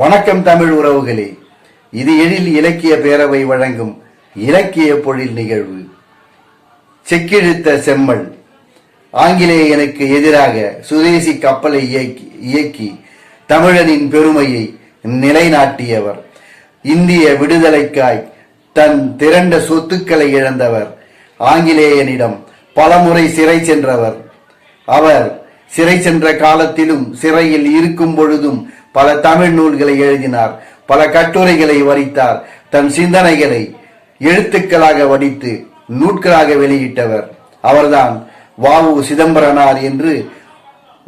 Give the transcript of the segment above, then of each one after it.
வணக்கம் தமிழ் உறவுகளே. இது எழில் இலக்கிய பேரவை வழங்கும் இலக்கிய பொழில் நிகழ்வு. செக்கிழுத்த செம்மல். ஆங்கிலேயனுக்கு எதிராக சுதேசி கப்பலை இயக்கி இயக்கி தமிழனின் பெருமையை நிலைநாட்டியவர். இந்திய விடுதலைக்காய் தன் திரண்ட சொத்துக்களை இழந்தவர். ஆங்கிலேயனிடம் பலமுறை சிறை சென்றவர். அவர் சிறை சென்ற காலத்திலும் சிறையில் இருக்கும் பொழுதும் பல தமிழ் நூல்களை எழுதினார் பல கட்டுரைகளை வரித்தார். தன் சிந்தனைகளை எழுத்துக்களாக வடித்து நூட்களாக வெளியிட்டவர். அவர்தான் வாவு சிதம்பரனார் என்று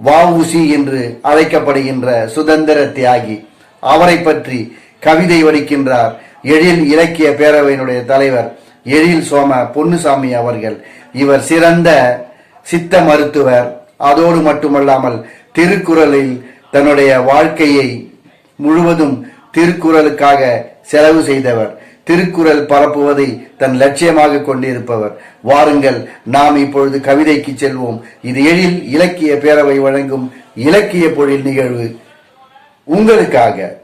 வஉசி என்று அழைக்கப்படுகின்ற சுதந்திர தியாகி. அவரை பற்றி கவிதை வடிக்கின்றார். எழில் இலக்கிய பேரவையினுடைய தலைவர் எழில் சோம பொன்னுசாமி அவர்கள். இவர் சிறந்த சித்த மருத்துவர். அதோடு மட்டுமல்லாமல் திருக்குறளில் தன்னுடைய வாழ்க்கையை முழுவதும் திருக்குறளுக்காக செலவு செய்தவர். திருக்குறள் பரப்புவதை தன் லட்சியமாக கொண்டிருப்பவர். வாருங்கள் நாம் இப்பொழுது கவிதைக்கு செல்வோம். இது எழில் இலக்கிய பேரவை வழங்கும் இலக்கிய பொழில் நிகழ்வு. உங்களுக்காக.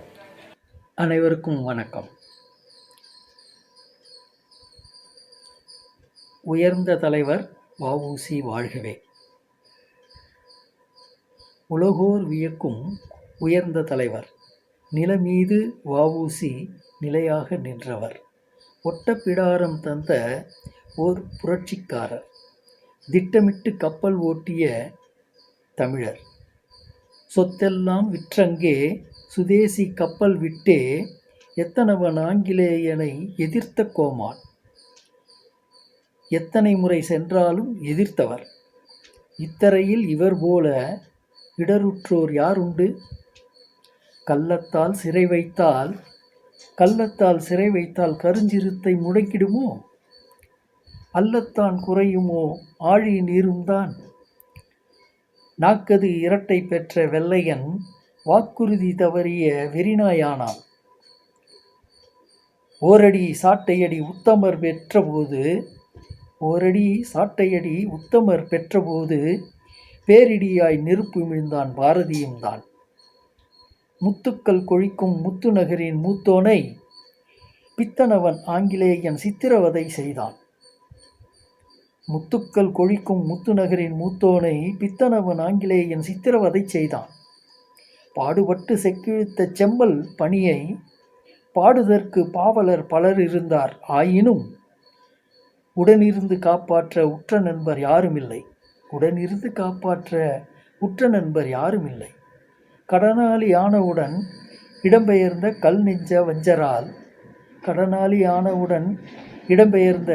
அனைவருக்கும் வணக்கம். உயர்ந்த தலைவர் வஉசி வாழ்கவே. உலகோர் வியக்கும் உயர்ந்த தலைவர். நிலமீது வஉசி நிலையாக நின்றவர். ஒட்டப்பிடாரம் தந்த ஓர் புரட்சிக்காரர். திட்டமிட்டு கப்பல் ஓட்டிய தமிழர். சொத்தெல்லாம் விற்றங்கே சுதேசி கப்பல் விட்டே எத்தனவன் ஆங்கிலேயனை எதிர்த்த கோமான். எத்தனை முறை சென்றாலும் எதிர்த்தவர். இத்தரையில் இவர் போல இடருற்றோர் யாருண்டு? கள்ளத்தால் சிறை வைத்தால் கள்ளத்தால் சிறை வைத்தால் கருஞ்சிறுத்தை முடக்கிடுமோ? அல்லத்தான் குறையுமோ? ஆழி நீரும்தான். நாக்கது இரட்டை பெற்ற வெள்ளையன் வாக்குறுதி தவறிய வெறிநாயானான். ஓரடி சாட்டையடி உத்தமர் பெற்றபோது ஓரடி சாட்டையடி உத்தமர் பெற்றபோது பேரிடியாய் நெருப்பு விழுந்தான் பாரதியும் தான். முத்துக்கள் கொழிக்கும் முத்து நகரின் மூத்தோனை பித்தனவன் ஆங்கிலேயன் சித்திரவதை செய்தான். முத்துக்கள் கொழிக்கும் முத்து நகரின் மூத்தோனை பித்தனவன் ஆங்கிலேயன் சித்திரவதை செய்தான். பாடுபட்டு செக்கிழுத்த செம்பல் பணியை பாடுதற்கு பாவலர் பலர் இருந்தார். ஆயினும் உடனிருந்து காப்பாற்ற உற்ற நண்பர் யாருமில்லை. உடனிருந்து காப்பாற்ற உற்ற நண்பர் யாருமில்லை கடனாளி ஆனவுடன் இடம்பெயர்ந்த கல் நெஞ்ச வஞ்சரால் கடனாளி ஆனவுடன் இடம்பெயர்ந்த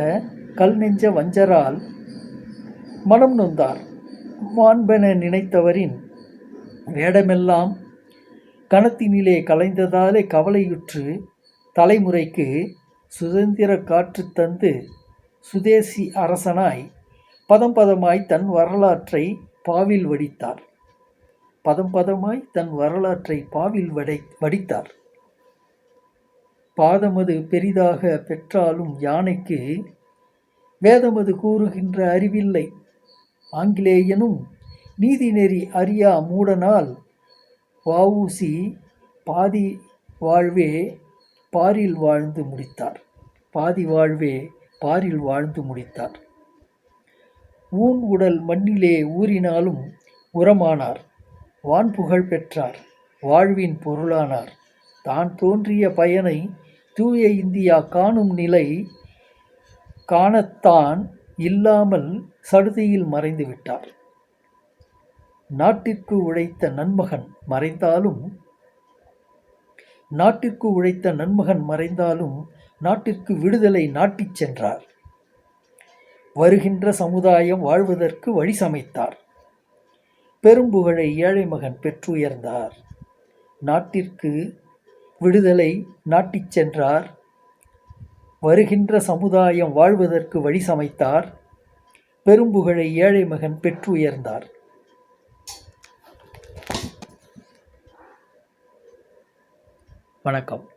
கல் நெஞ்ச வஞ்சரால் மனம் நொந்தார். மாண்பென நினைத்தவரின் வேடமெல்லாம் கணத்தினிலே கலைந்ததாலே கவலையுற்று தலைமுறைக்கு சுதந்திர காற்று தந்து சுதேசி அரசனாய் பதம் பதமாய் தன் வரலாற்றை பாவில் வடித்தார். பதம் பதமாய் தன் வரலாற்றை பாவில் வடை வடித்தார். பாதமது பெரிதாக பெற்றாலும் யானைக்கு வேதமது கூறுகின்ற அறிவில்லை. ஆங்கிலேயனும் நீதிநெறி அறியா மூடனால் வாவூசி பாதி வாழ்வே பாரில் வாழ்ந்து முடித்தார். பாதி வாழ்வே பாரில் வாழ்ந்து முடித்தார். ஊன் உடல் மண்ணிலே ஊறினாலும் உரமானார். வான் புகழ் பெற்றார் வாழ்வின் பொருளானார். தான் தோன்றிய பயனை தூய இந்தியா காணும் நிலை காணத்தான் இல்லாமல் சடுதியில் மறைந்து விட்டார். நாட்டிற்கு உழைத்த நன்மகன் மறைந்தாலும் நாட்டிற்கு உழைத்த நன்மகன் மறைந்தாலும் நாட்டிற்கு விடுதலை நாட்டிச் சென்றார். வருகின்ற சமுதாயம் வாழ்வதற்கு வழி சமைத்தார். பெரும்புகழை ஏழை மகன் பெற்றுயர்ந்தார். நாட்டிற்கு விடுதலை நாட்டிச் சென்றார். வருகின்ற சமுதாயம் வாழ்வதற்கு வழி சமைத்தார். பெரும்புகழை ஏழை மகன் பெற்றுயர்ந்தார். வணக்கம்.